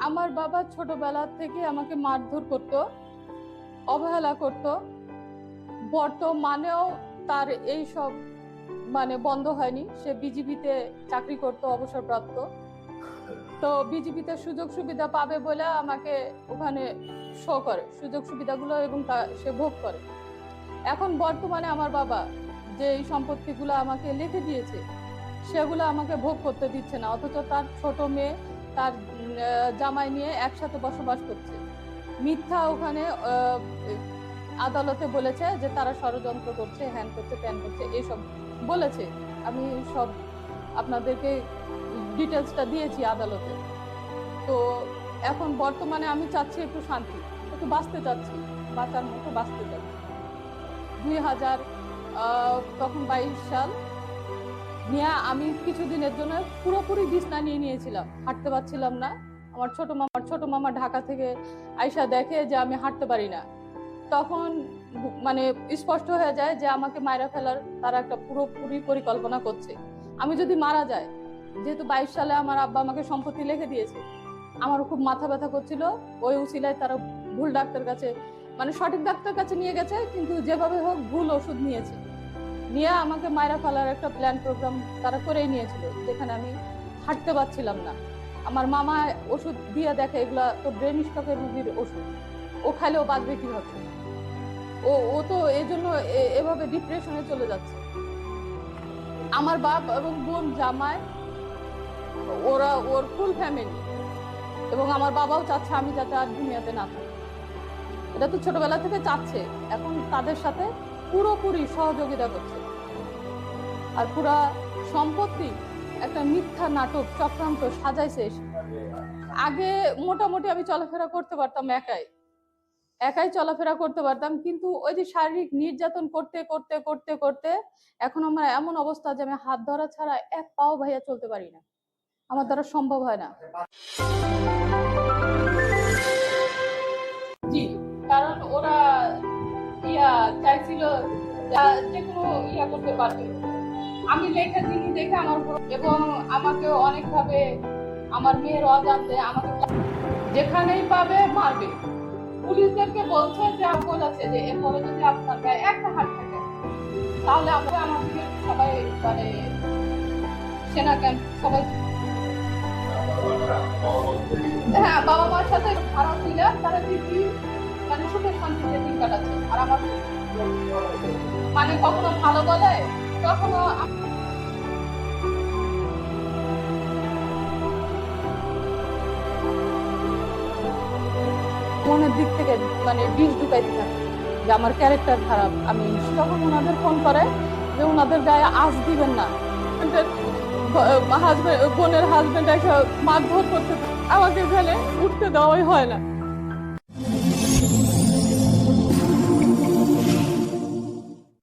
আমার বাবা ছোটবেলা থেকে আমাকে মারধর করত, অবহেলা করত। বর্তমানেও তার এই সব মানে বন্ধ হয়নি। সে বিজিবিতে চাকরি করত, অবসরপ্রাপ্ত। তো বিজিবিতে সুযোগ সুবিধা পাবে বলে আমাকে ওখানে শো করে। সুযোগ সুবিধাগুলো এবং তা সে ভোগ করে। এখন বর্তমানে আমার বাবা যে এই সম্পত্তিগুলো আমাকে লিখে দিয়েছে, সেগুলো আমাকে ভোগ করতে দিচ্ছে না। অথচ তার ছোট মেয়ে তার জামাই নিয়ে একসাথে বসবাস করছে। মিথ্যা ওখানে আদালতে বলেছে যে তারা ষড়যন্ত্র করছে, হ্যান করছে, ত্যান করছে এইসব বলেছে। আমি সব আপনাদেরকে ডিটেলসটা দিয়েছি আদালতে। তো এখন বর্তমানে আমি চাচ্ছি একটু শান্তি, একটু বাঁচতে চাচ্ছি, বাঁচার মতো বাঁচতে চাচ্ছি। দুই হাজার তখন বাইশ সাল নিয়ে, আমি কিছুদিনের জন্য পুরোপুরি বিছনা নিয়ে নিয়েছিলাম। হাঁটতে পারছিলাম না। আমার ছোট মামার ছোট মামা ঢাকা থেকে আয়সা দেখে যে আমি হাঁটতে পারি না। তখন মানে স্পষ্ট হয়ে যায় যে আমাকে মায়েরা ফেলার তারা একটা পুরোপুরি পরিকল্পনা করছে। আমি যদি মারা যায় যেহেতু বাইশ সালে আমার আব্বা আমাকে সম্পত্তি লিখে দিয়েছে আমার খুব মাথা ব্যথা করছিল। ওই উচিলায় তারা ভুল ডাক্তার কাছে মানে সঠিক ডাক্তার কাছে নিয়ে গেছে, কিন্তু যেভাবে হোক ভুল ওষুধ নিয়েছে। নিয়ে আমাকে মায়েরা ফেলার একটা প্ল্যান প্রোগ্রাম তারা করেই নিয়েছিল, যেখানে আমি হাঁটতে পারছিলাম না। আমার মামা ওষুধ দিয়ে দেখে, এগুলা তো ব্রেন স্ট্রোকের রুগীর ওষুধ। ও খাইলেও বাঁচবে কীভাবে? ও ও তো এই জন্য এভাবে ডিপ্রেশনে চলে যাচ্ছে। আমার বাপ এবং বোন জামাই, ওরা ওর ফুল ফ্যামিলি এবং আমার বাবাও চাচ্ছে আমি যাতে আর দুনিয়াতে না থাকি। এটা তো ছোটবেলা থেকে চাচ্ছে। এখন তাদের সাথে পুরোপুরি সহযোগিতা করছে। আর পুরা সম্পত্তি একটা মিথ্যা নাটক চক্রান্ত এসে। আগে মোটামুটি আমি চলাফেরা করতে পারতাম একাই। একাই চলাফেরা করতে পারতাম, কিন্তু ওই যে শারীরিক নির্যাতন করতে করতে করতে করতে এখন আমার এমন অবস্থা যে আমি হাত ধরা ছাড়া এক পাও ভাইয়া চলতে পারি না। আমার দ্বারা সম্ভব হয় না। জি, কারণ ওরা ইয়া চাইছিল যে কোনো ইয়া করতে পারবে। আমি লেখা জিনিস দেখে আমার এবং আমাকে অনেকভাবে আমার মেয়ের অজান্তে আমাকে যেখানেই পাবে মারবে। পুলিশদেরকে বলছে যে বলেছে যে, এরপরে যদি আপনার গায়ে একটা হাত থাকে, তাহলে আমরা আমাদের সবাই মানে সেনা ক্যাম্প সবাই হ্যাঁ বাবা মার সাথে খারাপ দিলে তারা দিদি মানে সুখে শান্তিতে দিন কাটাচ্ছে। আর আমার মানে কখনো ভালো বলে কখনো মনের দিক থেকে মানে বিষ ঢুকাইতে থাকে যে আমার ক্যারেক্টার খারাপ আমি তখন ওনাদের ফোন করে যে ওনাদের গায়ে আঁচ দিবেন না হাজবেন্ড বোনের হাজবেন্ড এসে মারধর করতে। আমাকে এখানে উঠতে দেওয়াই হয় না